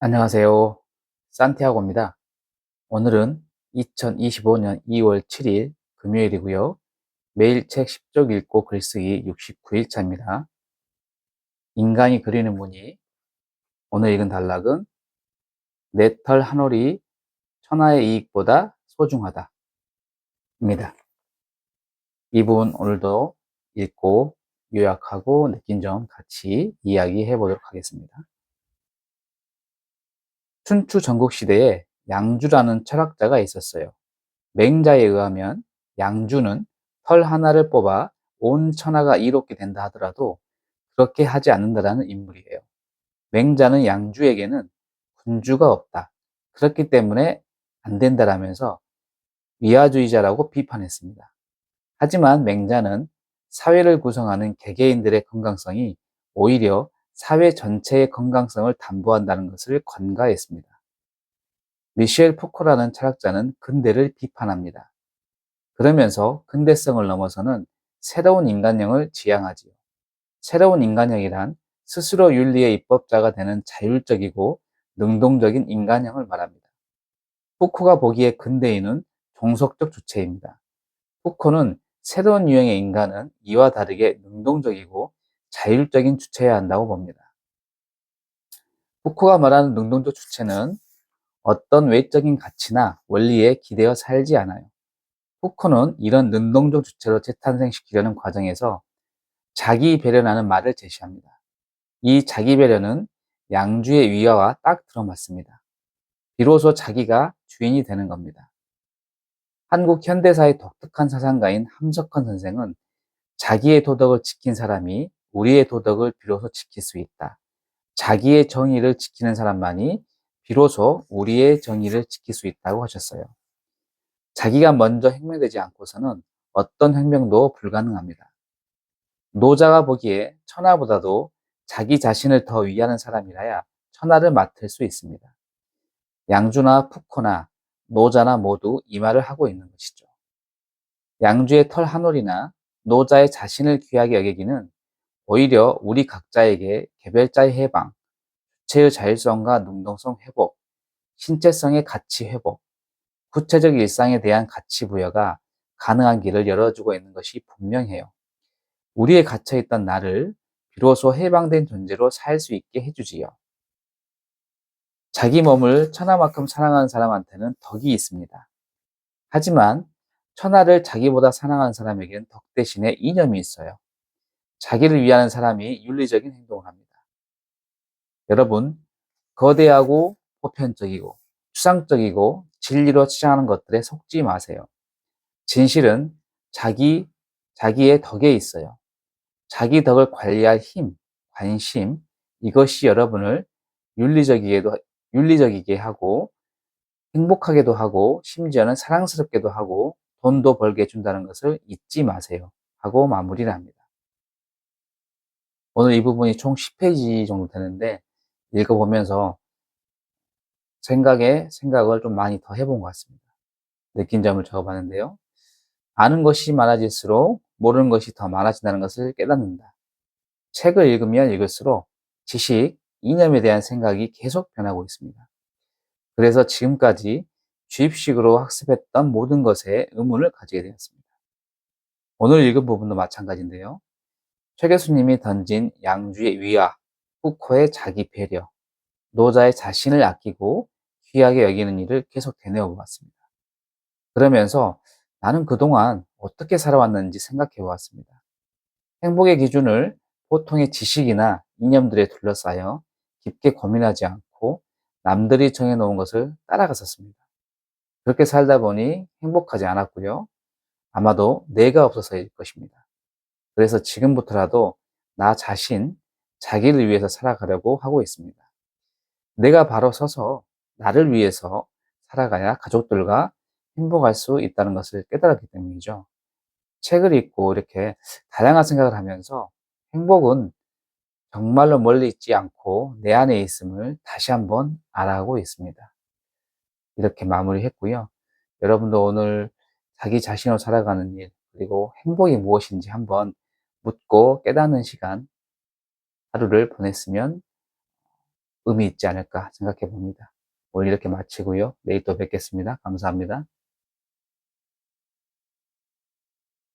안녕하세요. 산티아고입니다. 오늘은 2025년 2월 7일 금요일이고요. 매일 책 10쪽 읽고 글쓰기 69일차입니다. 인간이 그리는 무늬 오늘 읽은 단락은 내 털 한 올이 천하의 이익보다 소중하다 입니다. 이 부분 오늘도 읽고 요약하고 느낀 점 같이 이야기해 보도록 하겠습니다. 춘추 전국 시대에 양주라는 철학자가 있었어요. 맹자에 의하면 양주는 털 하나를 뽑아 온 천하가 이롭게 된다 하더라도 그렇게 하지 않는다라는 인물이에요. 맹자는 양주에게는 군주가 없다. 그렇기 때문에 안 된다라면서 위아주의자라고 비판했습니다. 하지만 맹자는 사회를 구성하는 개개인들의 건강성이 오히려 사회 전체의 건강성을 담보한다는 것을 관가했습니다. 미셸 포코라는 철학자는 근대를 비판합니다. 그러면서 근대성을 넘어서는 새로운 인간형을 지향하지요. 새로운 인간형이란 스스로 윤리의 입법자가 되는 자율적이고 능동적인 인간형을 말합니다. 푸코가 보기에 근대인은 종속적 주체입니다. 푸코는 새로운 유형의 인간은 이와 다르게 능동적이고 자율적인 주체여야 한다고 봅니다. 푸코가 말하는 능동적 주체는 어떤 외적인 가치나 원리에 기대어 살지 않아요. 푸코는 이런 능동적 주체로 재탄생시키려는 과정에서 자기 배려라는 말을 제시합니다. 이 자기 배려는 양주의 위화와 딱 들어맞습니다. 비로소 자기가 주인이 되는 겁니다. 한국 현대사의 독특한 사상가인 함석헌 선생은 자기의 도덕을 지킨 사람이 우리의 도덕을 비로소 지킬 수 있다. 자기의 정의를 지키는 사람만이 비로소 우리의 정의를 지킬 수 있다고 하셨어요. 자기가 먼저 혁명되지 않고서는 어떤 혁명도 불가능합니다. 노자가 보기에 천하보다도 자기 자신을 더 위하는 사람이라야 천하를 맡을 수 있습니다. 양주나 푸코나 노자나 모두 이 말을 하고 있는 것이죠. 양주의 털 한 올이나 노자의 자신을 귀하게 여기기는 오히려 우리 각자에게 개별자의 해방, 주체의 자율성과 능동성 회복, 신체성의 가치 회복, 구체적 일상에 대한 가치 부여가 가능한 길을 열어주고 있는 것이 분명해요. 우리의 갇혀있던 나를 비로소 해방된 존재로 살 수 있게 해주지요. 자기 몸을 천하만큼 사랑하는 사람한테는 덕이 있습니다. 하지만 천하를 자기보다 사랑하는 사람에게는 덕 대신에 이념이 있어요. 자기를 위하는 사람이 윤리적인 행동을 합니다. 여러분, 거대하고 보편적이고 추상적이고 진리로 치장하는 것들에 속지 마세요. 진실은 자기, 자기의 덕에 있어요. 자기 덕을 관리할 힘, 관심, 이것이 여러분을 윤리적이게도, 윤리적이게 하고, 행복하게도 하고, 심지어는 사랑스럽게도 하고, 돈도 벌게 해준다는 것을 잊지 마세요. 하고 마무리를 합니다. 오늘 이 부분이 총 10페이지 정도 되는데, 읽어보면서 생각에 생각을 좀 많이 더 해본 것 같습니다. 느낀 점을 적어봤는데요. 아는 것이 많아질수록 모르는 것이 더 많아진다는 것을 깨닫는다. 책을 읽으면 읽을수록 지식, 이념에 대한 생각이 계속 변하고 있습니다. 그래서 지금까지 주입식으로 학습했던 모든 것에 의문을 가지게 되었습니다. 오늘 읽은 부분도 마찬가지인데요. 최 교수님이 던진 양주의 위화, 후코의 자기 배려, 노자의 자신을 아끼고 귀하게 여기는 일을 계속 되뇌어 보았습니다. 그러면서 나는 그동안 어떻게 살아왔는지 생각해 보았습니다. 행복의 기준을 보통의 지식이나 이념들에 둘러싸여 깊게 고민하지 않고 남들이 정해놓은 것을 따라갔었습니다. 그렇게 살다 보니 행복하지 않았고요. 아마도 내가 없어서일 것입니다. 그래서 지금부터라도 나 자신, 자기를 위해서 살아가려고 하고 있습니다. 내가 바로 서서 나를 위해서 살아가야 가족들과 행복할 수 있다는 것을 깨달았기 때문이죠. 책을 읽고 이렇게 다양한 생각을 하면서 행복은 정말로 멀리 있지 않고 내 안에 있음을 다시 한번 알아가고 있습니다. 이렇게 마무리했고요. 여러분도 오늘 자기 자신으로 살아가는 일, 그리고 행복이 무엇인지 한번 묻고 깨닫는 시간 하루를 보냈으면 의미 있지 않을까 생각해 봅니다. 오늘 이렇게 마치고요. 내일 또 뵙겠습니다. 감사합니다.